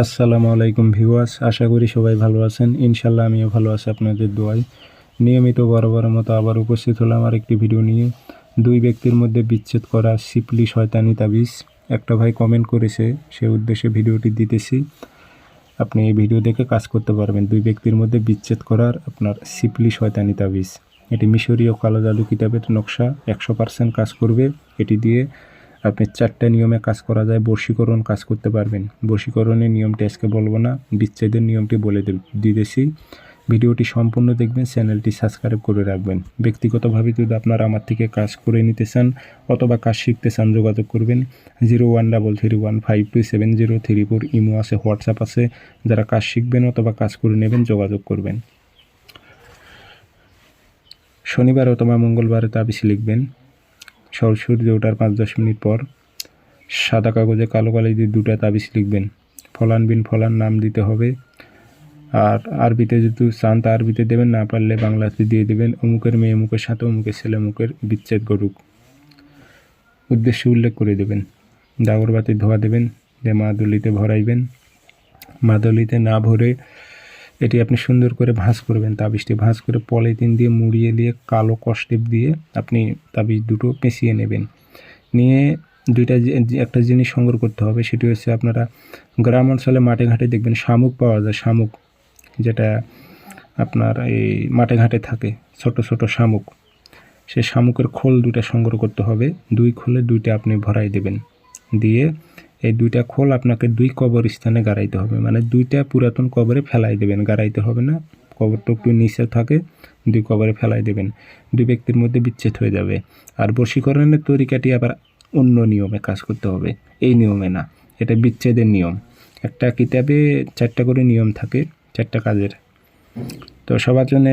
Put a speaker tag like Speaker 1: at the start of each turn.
Speaker 1: আসসালামু আলাইকুম ভিউয়ার্স, আশা করি সবাই ভালো আছেন। ইনশাল্লাহ আমিও ভালো আছি আপনাদের দোয়ায়। নিয়মিত বরাবর মতো আবার উপস্থিত হলাম আর একটি ভিডিও নিয়ে। দুই ব্যক্তির মধ্যে বিচ্ছেদ করা সিপলি শয়তানি তাবিজ। একটা ভাই কমেন্ট করেছে, সে উদ্দেশ্যে ভিডিওটি দিতেছি। আপনি এই ভিডিও দেখে কাজ করতে পারবেন। দুই ব্যক্তির মধ্যে বিচ্ছেদ করার আপনার সিপলি শয়তানি তাবিজ। এটি মিশরীয় কালো জাদু কিতাবের নকশা, একশো পার্সেন্ট কাজ করবে। এটি দিয়ে আপনি চারটে নিয়মে কাজ করা যায়, বর্ষীকরণ কাজ করতে পারবেন। বর্ষীকরণের নিয়মটি আজকে বলব না, বিচ্ছেদের নিয়মটি বলে দিতেছি। ভিডিওটি সম্পূর্ণ দেখবেন, চ্যানেলটি সাবস্ক্রাইব করে রাখবেন। ব্যক্তিগতভাবে যদি আপনারা আমার থেকে কাজ করে নিতে চান অথবা কাজ শিখতে চান, যোগাযোগ করবেন। Zero one double three one five two seven zero three four imo আছে, হোয়াটসঅ্যাপ আছে। যারা কাজ শিখবেন অথবা কাজ করে নেবেন, যোগাযোগ করবেন। শনিবার অথবা মঙ্গলবারে তাবিজ লিখবেন। সূর্য ওঠার পাঁচ দশ মিনিট পর সাদা কাগজে কালো কালি দিয়ে দুটা তাবিজ লিখবেন। ফলান বিন ফলান নাম দিতে হবে। আর আরবিতে যদি চান তা আরবিতে দেবেন না, পারলে বাংলাতে দিয়ে দেবেন। অমুকের মেয়ে অমুকের সাথে, অমুকের ছেলে অমুকের বিচ্ছেদ করুক উদ্দেশ্য উল্লেখ করে দেবেন। দাগরবাতি ধোয়া দেবেন দিয়ে মাদুলিতে ভরাইবেন। মাদুলিতে না ভরে এটি আপনি সুন্দর করে ভাঁজ করবেন তাবিজটি। ভাঁজ করে পলিথিন দিয়ে মুড়িয়ে দিয়ে কালো কষ্টেপ দিয়ে আপনি তাবিজ দুটো পেঁচিয়ে নেবেন। নিয়ে দুইটা একটা জিনিস সংগ্রহ করতে হবে, সেটি হচ্ছে আপনারা গ্রাম অঞ্চলে মাঠে ঘাটে দেখবেন শামুক পাওয়া যায়, শামুক, যেটা আপনার এই মাঠে ঘাটে থাকে, ছোট ছোট শামুক। সেই শামুকের খোল দুইটা সংগ্রহ করতে হবে, দুই খোলে দুইটা আপনি ভরাই দেবেন। দিয়ে এই দুইটা খোল আপনাকে দুই কবর স্থানে গাড়াইতে হবে। মানে দুইটা পুরাতন কবরে ফেলাই দেবেন, গাড়াইতে হবে না। কবরটা একটু নিচে থাকে, দুই কবরে ফেলাই দেবেন। দুই ব্যক্তির মধ্যে বিচ্ছেদ হয়ে যাবে। আর বশীকরণের তরিকাটি আবার অন্য নিয়মে কাজ করতে হবে। এই নিয়মে না, এটা বিচ্ছেদের নিয়ম। একটা কিতাবে চারটা করে নিয়ম থাকে, চারটা কাজের। তো সবার জন্য